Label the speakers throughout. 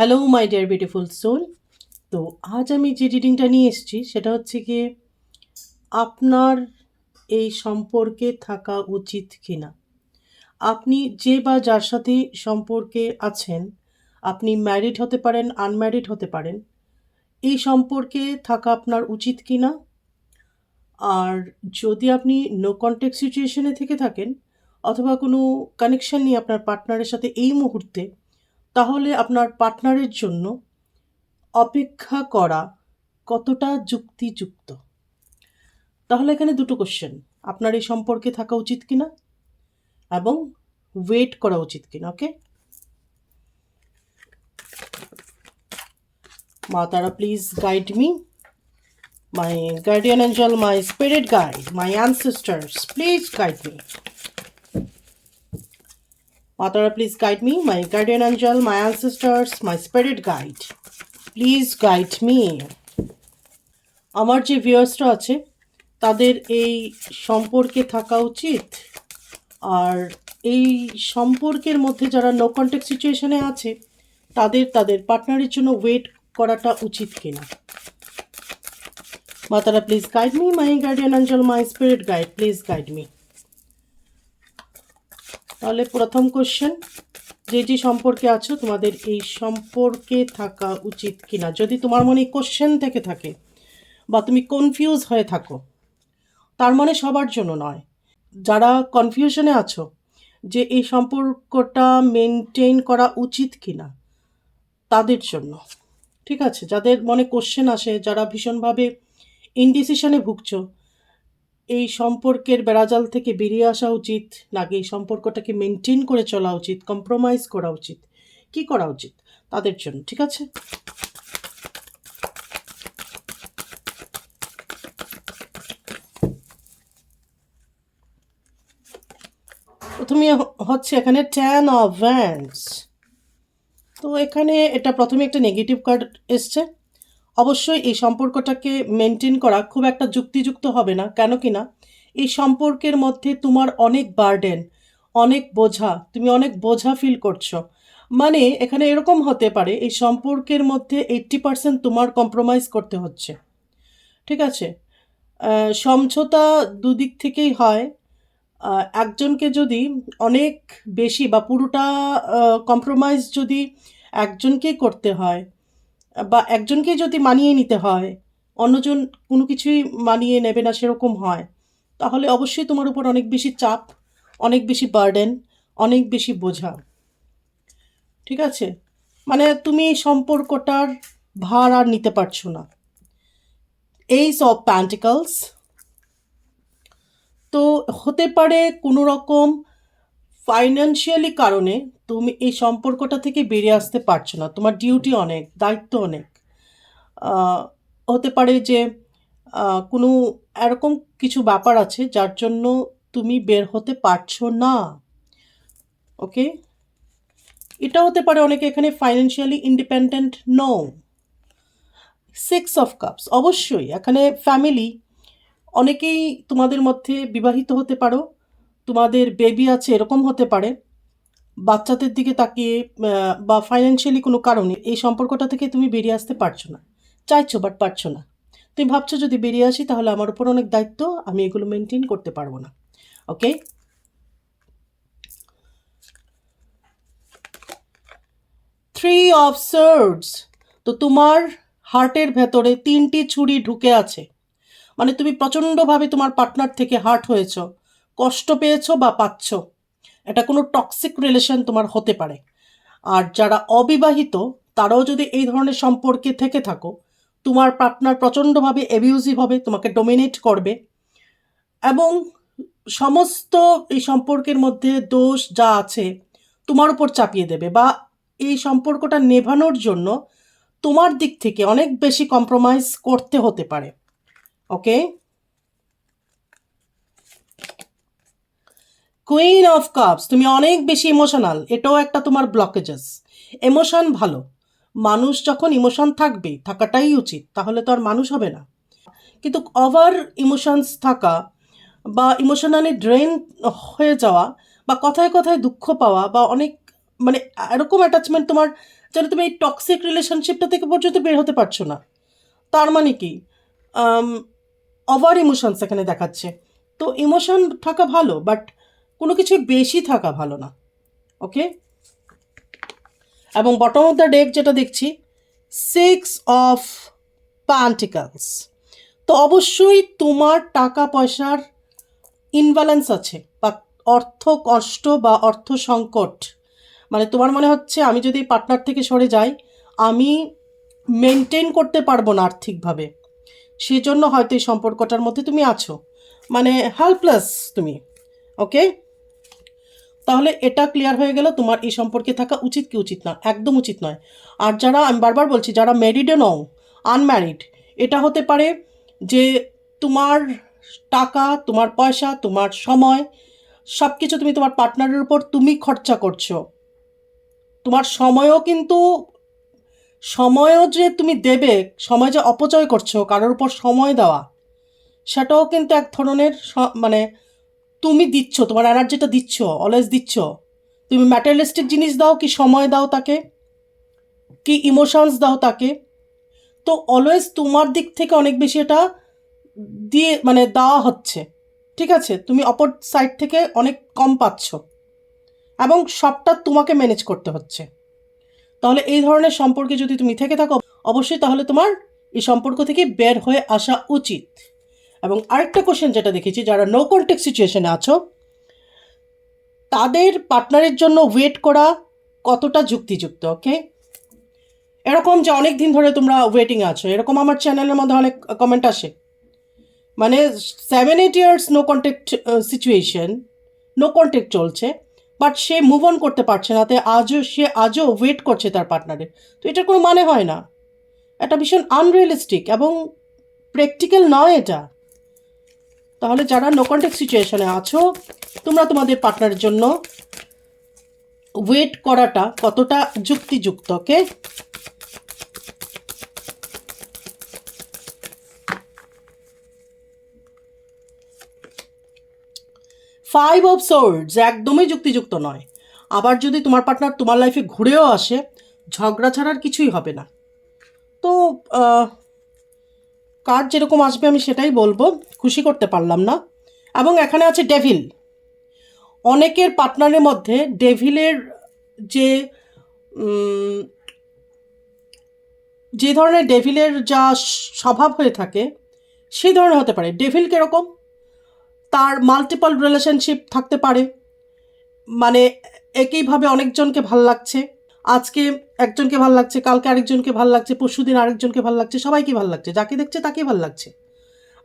Speaker 1: Hello my dear beautiful soul তো আজ আমি যে রিডিংটা নিয়ে এসেছি, সেটা হচ্ছে গিয়ে আপনার এই সম্পর্কে থাকা উচিত কি না আপনি যে বা যার সাথে সম্পর্কে আছেন, আপনি ম্যারিড হতে পারেন আনম্যারিড হতে পারেন, এই সম্পর্কে থাকা আপনার উচিত কি না আর যদি আপনি নো কন্ট্যাক্ট সিচুয়েশনে থেকে থাকেন, অথবা কোনো কানেকশন নিয়ে আপনার পার্টনারের সাথে এই মুহূর্তে তাহলে আপনার পার্টনারের জন্য অপেক্ষা করা কতটা যুক্তিযুক্ত? তাহলে এখানে দুটো কোশ্চেন আপনার এই সম্পর্কে থাকা উচিত কিনা? এবং ওয়েট করা উচিত কিনা ওকে মা Tara please guide me my guardian angel my spirit guide my ancestors please guide me Matara, please guide me. My guardian angel, my ancestors, my spirit guide. Please guide me. আমার যে ভিউয়ার্সরা আছে তাদের এই সম্পর্কে থাকা উচিত আর এই সম্পর্কের মধ্যে যারা নো কন্ট্যাক্ট সিচুয়েশনে আছে তাদের তাদের পার্টনারের জন্য ওয়েট করাটা উচিত কিনা Matara please guide me my guardian angel my spirit guide please guide me তাহলে প্রথম কোশ্চেন যে যে সম্পর্কে আছো তোমাদের এই সম্পর্কে থাকা উচিত কিনা? যদি তোমার মনে কোশ্চেন থেকে থাকে বা তুমি কনফিউজ হয়ে থাকো, তার মানে সবার জন্য নয়। যারা কনফিউশনে আছো যে এই সম্পর্কটা মেনটেন করা উচিত কিনা, তাদের জন্য, ঠিক আছে? যাদের মনে কোশ্চেন আসে, যারা ভীষণভাবে ইনডিসিশনে ভুগছো এই সম্পর্কের বেড়াজাল থেকে বেরিয়ে আসা উচিত, নাকি এই সম্পর্কটাকে মেনটেন করে চলা উচিত কম্প্রোমাইজ করা উচিত? কি করা উচিত? তাদের জন্য, ঠিক আছে? প্রথমে হচ্ছে এখানে ট্যান অফ ভ্যান্স তো এখানে এটা প্রথমে একটা নেগেটিভ কার্ড এসছে। অবশ্যই এই সম্পর্কটাকে মেনটেন করা খুব একটা যুক্তিযুক্ত হবে না। কেন কি না? এই সম্পর্কের মধ্যে তোমার অনেক বার্ডেন অনেক বোঝা, তুমি অনেক বোঝা ফিল করছ। মানে এখানে এরকম হতে পারে, এই সম্পর্কের মধ্যে এইট্টি পার্সেন্ট তোমার কম্প্রোমাইজ করতে হচ্ছে। ঠিক আছে? সমঝোতা দুদিক থেকেই হয়। একজনকে যদি অনেক বেশি বা পুরোটা কম্প্রোমাইজ যদি একজনকেই করতে হয় বা একজনকেই যদি মানিয়ে নিতে হয়, অন্যজন কোনো কিছুই মানিয়ে নেবে না সেরকম হয়, তাহলে অবশ্যই তোমার উপর অনেক বেশি চাপ, অনেক বেশি বার্ডেন অনেক বেশি বোঝা। ঠিক আছে? মানে তুমি এই সম্পর্কটার ভার আর নিতে পারছ না। এইস অফ প্যান্টিকলস তো হতে পারে কোনো রকম ফাইন্যান্সিয়ালি কারণে তুমি এই সম্পর্কটা থেকে বেরিয়ে আসতে পারছ না। তোমার ডিউটি অনেক, দায়িত্ব অনেক। হতে পারে যে কোনো এরকম কিছু ব্যাপার আছে যার জন্য তুমি বের হতে পারছ না। ওকে এটা হতে পারে অনেকে এখানে financially independent no six of cups অবশ্যই। এখানে ফ্যামিলি অনেকেই তোমাদের মধ্যে বিবাহিত হতে পারো। তোমাদের বেবি আছে, এরকম হতে পারে। বাচ্চাদের দিকে তাকিয়ে বা ফাইন্যান্সিয়ালি কোনো কারণে এই সম্পর্কটা থেকে তুমি বেরিয়ে আসতে পারছ না। চাইছো বাট পারছ না। তুমি ভাবছ যদি বেরিয়ে আসি তাহলে আমার উপর অনেক দায়িত্ব, আমি এগুলো মেনটেন করতে পারব না। ওকে থ্রি অফ সার্ডস তো তোমার হার্টের ভেতরে তিনটি ছুরি ঢুকে আছে। মানে তুমি প্রচণ্ডভাবে তোমার পার্টনার থেকে হার্ট হয়েছ। কষ্ট পেয়েছ বা পাচ্ছ। এটা কোনো টক্সিক রিলেশন তোমার হতে পারে। আর যারা অবিবাহিত, তারাও যদি এই ধরনের সম্পর্কে থেকে থাকো, তোমার পার্টনার প্রচণ্ডভাবে অ্যাবিউজিভ হবে, তোমাকে ডোমিনেট করবে। এবং সমস্ত এই সম্পর্কের মধ্যে দোষ যা আছে, তোমার উপর চাপিয়ে দেবে। বা এই সম্পর্কটা নেভানোর জন্য তোমার দিক থেকে অনেক বেশি কম্প্রোমাইজ করতে হতে পারে। ওকে কুইন অফ কাপস তুমি অনেক বেশি ইমোশনাল এটাও একটা তোমার ব্লকেজেস এমোশন ভালো। মানুষ যখন ইমোশন থাকবে, থাকাটাই উচিত, তাহলে তো আর মানুষ হবে না। কিন্তু ওভার ইমোশনস থাকা বা ইমোশনালি ড্রেন হয়ে যাওয়া বা কথায় কথায় দুঃখ পাওয়া বা অনেক মানে এরকম অ্যাটাচমেন্ট তোমার, যেন তুমি এই টক্সিক রিলেশনশিপটা থেকে পর্যন্ত বের হতে পারছ না। তার মানে কি? ওভার ইমোশনস এখানে দেখাচ্ছে। তো ইমোশন থাকা ভালো বাট কিছু বেশি থাকা ভালো না ওকে এবং বটম অফ দ্য ডেক যেটা দেখছি সিক্স অফ প্যান্টিকালস তো অবশ্যই তোমার টাকা পয়সার ইনব্যালেন্স আছে, বা অর্থ কষ্ট বা অর্থ সংকট মানে তোমার মনে হচ্ছে আমি যদি পার্টনার থেকে সরে যাই, আমি মেনটেন করতে পারব না আর্থিকভাবে। সেজন্য হয়তো এই সম্পর্কটার মধ্যে তুমি আছো মানে হেল্পলেস তুমি ওকে তাহলে এটা ক্লিয়ার হয়ে গেল, তোমার এই সম্পর্কে থাকা উচিত কি উচিত না? একদম উচিত নয়। আর যারা, আমি বারবার বলছি, যারা ম্যারিডও নও আনম্যারিড এটা হতে পারে যে তোমার টাকা, তোমার পয়সা, তোমার সময় সব কিছু তুমি তোমার পার্টনারের উপর তুমি খরচা করছ। তোমার সময়ও কিন্তু, সময়ও যে তুমি দেবে, সময় যে অপচয় করছ, কারোর উপর সময় দেওয়া, সেটাও কিন্তু এক ধরনের মানে তুমি দিচ্ছ, তোমার এনার্জিটা দিচ্ছ অলওয়েজ দিচ্ছ। তুমি ম্যাটেরিয়ালিস্টিক জিনিস দাও কি সময় দাও তাকে? কি ইমোশনস দাও তাকে? তো অলওয়েজ তোমার দিক থেকে অনেক বেশি এটা দিয়ে মানে দেওয়া হচ্ছে। ঠিক আছে? তুমি অপর সাইড থেকে অনেক কম পাচ্ছ। এবং সবটা তোমাকে ম্যানেজ করতে হচ্ছে। তাহলে এই ধরনের সম্পর্কে যদি তুমি থেকে থাকো, অবশ্যই তাহলে তোমার এই সম্পর্ক থেকে বের হয়ে আসা উচিত। এবং আরেকটা কোশ্চেন যেটা দেখেছি, যারা নো কন্টেক্ট সিচুয়েশনে আছো, তাদের পার্টনারের জন্য ওয়েট করা কতটা যুক্তিযুক্ত ওকে এরকম যে অনেক দিন ধরে তোমরা ওয়েটিংয়ে আছো, এরকম আমার চ্যানেলের মধ্যে অনেক কমেন্ট আসে। মানে seven eight years no contact situation no contact চলছে বাট সে মুভ অন করতে পারছে না তাই আজও সে আজও ওয়েট করছে তার পার্টনারের তো এটার কোনো মানে হয় না। এটা ভীষণ আনরিয়েলিস্টিক এবং প্র্যাকটিক্যাল নয় এটা। তাহলে যারা নো কন্ট্যাক্ট সিচুয়েশনে আছো, তোমরা তোমাদের পার্টনারের জন্য ওয়েট করাটা কতটা যুক্তিযুক্ত ওকে ফাইভ অফ সোর্ডস একদমই যুক্তিযুক্ত নয়। আবার যদি তোমার পার্টনার তোমার লাইফে ঘুরেও আসে, ঝগড়া ছাড়ার কিছুই হবে না। তো কার যেরকম আসবে আমি সেটাই বলব, খুশি করতে পারলাম না। এবং এখানে আছে ডেভিল। অনেকের পার্টনারের মধ্যে ডেভিলের যে যে ধরনের ডেভিলের যা স্বভাব হয়ে থাকে, সেই ধরনের হতে পারে। ডেভিল কীরকম? তার মাল্টিপল রিলেশনশিপ থাকতে পারে। মানে একইভাবে অনেকজনকে ভালো লাগছে। আজকে একজনকে ভালো লাগছে, কালকে আরেকজনকে ভালো লাগছে, পরশুদিন আরেকজনকে ভালো লাগছে, সবাইকে ভালো লাগছে, যাকে দেখছে তাকেই ভালো লাগছে।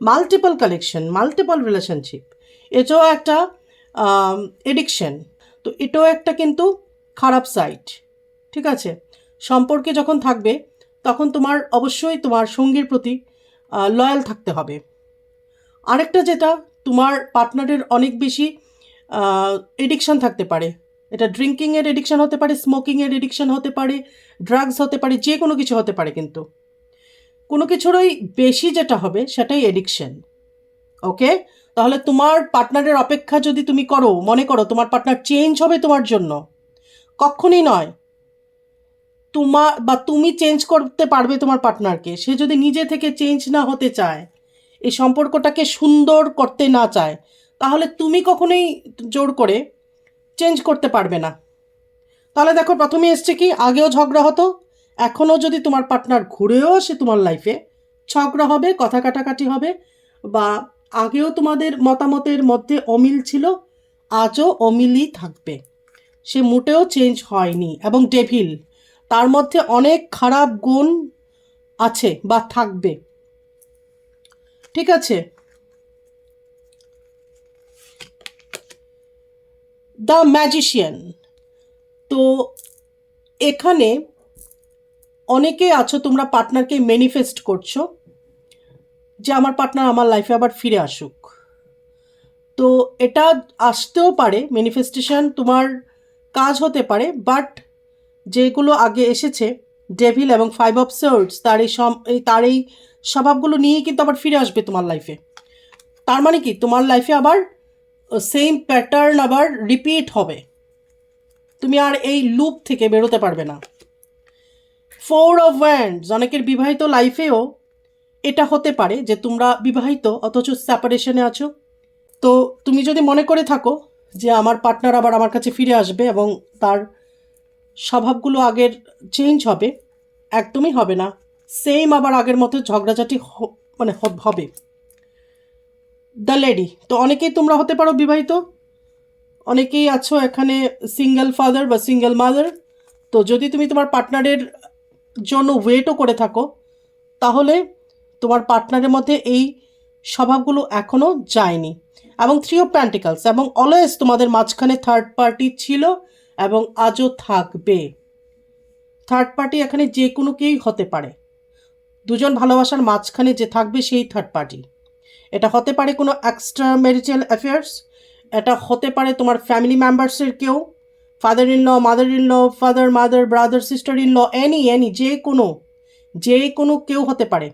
Speaker 1: মাল্টিপল কালেকশন মাল্টিপল রিলেশনশিপ এটাও একটা এডিকশন তো এটাও একটা কিন্তু খারাপ সাইড ঠিক আছে? সম্পর্কে যখন থাকবে, তখন তোমার অবশ্যই তোমার সঙ্গীর প্রতি লয়াল থাকতে হবে। আরেকটা যেটা, তোমার পার্টনারের অনেক বেশি এডিকশান থাকতে পারে। এটা ড্রিঙ্কিংয়ের এডিকশন হতে পারে স্মোকিংয়ের এডিকশন হতে পারে ড্রাগস হতে পারে, যে কোনো কিছু হতে পারে কিন্তু। কোনো কিছুরই বেশি যেটা হবে সেটাই এডিকশন ওকে তাহলে তোমার পার্টনারের অপেক্ষা যদি তুমি করো, মনে করো তোমার পার্টনার চেঞ্জ হবে তোমার জন্য, কখনই নয়। তোমার বা তুমি চেঞ্জ করতে পারবে তোমার পার্টনারকে সে যদি নিজে থেকে চেঞ্জ না হতে চায়, এই সম্পর্কটাকে সুন্দর করতে না চায়, তাহলে তুমি কখনোই জোর করে চেঞ্জ করতে পারবে না। তাহলে দেখো প্রথমে এসছে কি, আগেও ঝগড়া হতো, এখনও যদি তোমার পার্টনার ঘুরেও সে তোমার লাইফে ঝগড়া হবে, কথা কাটাকাটি হবে, বা আগেও তোমাদের মতামতের মধ্যে অমিল ছিল, আজও অমিলই থাকবে। সে মোটেও চেঞ্জ হয়নি, এবং ডেভিল তার মধ্যে অনেক খারাপ গুণ আছে বা থাকবে। ঠিক আছে? The magician. তো এখানে অনেকে আছো, তোমরা পার্টনারকে ম্যানিফেস্ট করছ যে আমার পার্টনার আমার লাইফে আবার ফিরে আসুক। তো এটা আসতেও পারে, ম্যানিফেস্টেশন তোমার কাজ হতে পারে, বাট যেগুলো আগে এসেছে, ডেভিল এবং ফাইভ অফ সোর্ডস তার এই এই তার এই স্বভাবগুলো নিয়েই কিন্তু আবার ফিরে আসবে তোমার লাইফে। তার মানে কি? তোমার লাইফে আবার সেম প্যাটার্ন আবার রিপিট হবে। তুমি আর এই লুপ থেকে বেরোতে পারবে না। ফোর অফ ওয়ান্ডস অনেকের বিবাহিত লাইফেও এটা হতে পারে যে তোমরা বিবাহিত অথচ সেপারেশনে আছো। তো তুমি যদি মনে করে থাকো যে আমার পার্টনার আবার আমার কাছে ফিরে আসবে এবং তার স্বভাবগুলো আগের চেঞ্জ হবে, একদমই হবে না। সেম আবার আগের মতো ঝগড়াঝাটি মানে হবে। দ্য লেডি তো অনেকেই তোমরা হতে পারো বিবাহিত। অনেকেই আছো এখানে সিঙ্গেল ফাদার বা সিঙ্গেল মাদার তো যদি তুমি তোমার পার্টনারের জন্য ওয়েটও করে থাকো, তাহলে তোমার পার্টনারের মধ্যে এই স্বভাবগুলো এখনও যায়নি। এবং থ্রি অফ প্যান্টিকালস এবং অলওয়েজ তোমাদের মাঝখানে থার্ড পার্টি ছিল এবং আজও থাকবে। থার্ড পার্টি এখানে যে কোনো কেউই হতে পারে। দুজন ভালোবাসার মাঝখানে যে থাকবে সেই থার্ড পার্টি এটা হতে পারে কোনো এক্সট্রা ম্যারিটাল অ্যাফেয়ার্স এটা হতে পারে তোমার ফ্যামিলি মেম্বার্সের কেউ father in law mother in law father mother brother sister in law any any যে কোনো যে কোনো কেউ হতে পারে,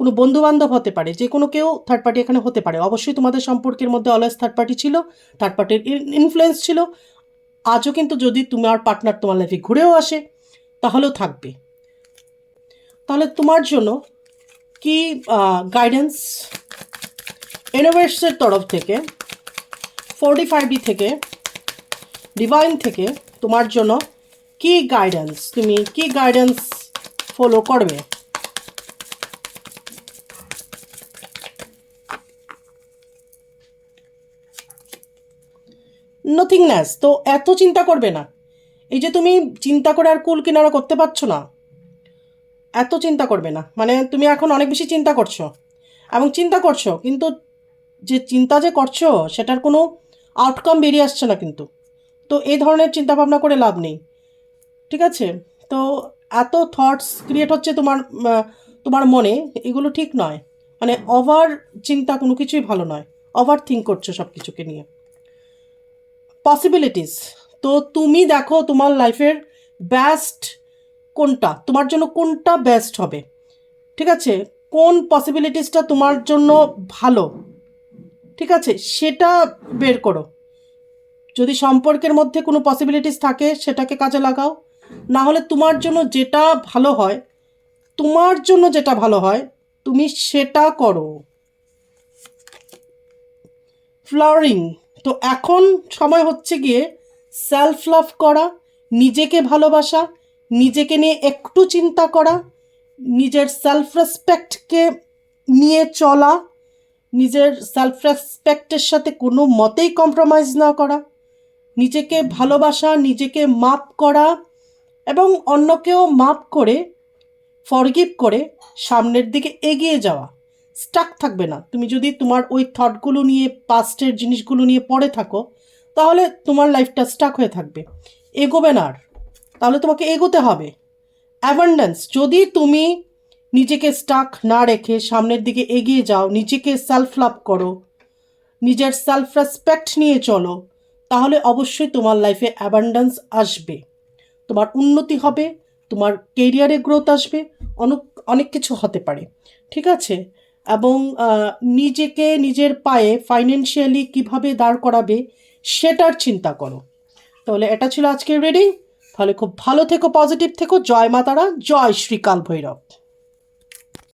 Speaker 1: কোনো বন্ধু বান্ধব হতে পারে, যে কোনো কেউ থার্ড পার্টি এখানে হতে পারে। অবশ্যই তোমাদের সম্পর্কের মধ্যে অলওয়েজ থার্ড পার্টি ছিল থার্ড পার্টির ইনফ্লুয়েন্স ছিল। আজও কিন্তু যদি তোমার পার্টনার তোমার লাইফে ঘুরেও আসে, তাহলেও থাকবে। তাহলে তোমার জন্য কি গাইডেন্স ইউনিভার্সের তরফ থেকে ফোর্টি ফাইভ বি থেকে ডিভাইন থেকে তোমার জন্য কি গাইডেন্স তুমি কি গাইডেন্স ফলো করবে? নথিংনেস তো এত চিন্তা করবে না। এই যে তুমি চিন্তা করে আর কুল কিনারা করতে পারছ না। এত চিন্তা করবে না। মানে তুমি এখন অনেক বেশি চিন্তা করছ। এবং চিন্তা করছ, কিন্তু যে চিন্তা যে করছ, সেটার কোনো আউটকাম বেরিয়ে আসছে না কিন্তু। তো এই ধরনের চিন্তা ভাবনা করে লাভ নেই। ঠিক আছে? তো এত থটস ক্রিয়েট হচ্ছে তোমার তোমার মনে, এগুলো ঠিক নয়। মানে ওভার চিন্তা কোনো কিছুই ভালো নয়। ওভার থিঙ্ক করছ সব কিছুকে নিয়ে। পসিবিলিটিস তো তুমি দেখো তোমার লাইফের বেস্ট কোনটা, তোমার জন্য কোনটা বেস্ট হবে। ঠিক আছে? কোন পসিবিলিটিসটা তোমার জন্য ভালো? ঠিক আছে? সেটা বের করো। যদি সম্পর্কের মধ্যে কোনো পসিবিলিটিস থাকে, সেটাকে কাজে লাগাও। না হলে তোমার জন্য যেটা ভালো হয়, তোমার জন্য যেটা ভালো হয়, তুমি সেটা করো। ফ্লাওয়ারিং তো এখন সময় হচ্ছে গিয়ে সেলফ লাভ করা, নিজেকে ভালোবাসা, নিজেকে নিয়ে একটু চিন্তা করা, নিজের সেলফ রেসপেক্টকে নিয়ে চলা নিজের সেলফ রেসপেক্টের সাথে কোনো মতেই কম্প্রোমাইজ না করা, নিজেকে ভালোবাসা, নিজেকে মাপ করা এবং অন্যকেও মাপ করে ফরগিভ করে সামনের দিকে এগিয়ে যাওয়া। স্টাক থাকবে না। তুমি যদি তোমার ওই থটগুলো নিয়ে পাস্টের জিনিসগুলো নিয়ে পড়ে থাকো, তাহলে তোমার লাইফটা স্টাক হয়ে থাকবে। এগোবে না আর। তাহলে তোমাকে এগোতে হবে। অ্যাবান্ডেন্স যদি তুমি নিজেকে স্টাক না রেখে সামনের দিকে এগিয়ে যাও, নিজেকে সেলফ লাভ করো। নিজের সেলফ রেসপেক্ট নিয়ে চলো, তাহলে অবশ্যই তোমার লাইফে অ্যাবান্ডান্স আসবে। তোমার উন্নতি হবে, তোমার কেরিয়ারে গ্রোথ আসবে, অনেক অনেক কিছু হতে পারে, ঠিক আছে? এবং নিজেকে নিজের পায়ে ফাইন্যান্সিয়ালি কীভাবে দাঁড় করাবে সেটার চিন্তা করো। তাহলে এটা ছিল আজকের রিডিং তাহলে খুব ভালো থেকো পজিটিভ থেকো। জয় মাতারা জয় শ্রীকাল ভৈরব।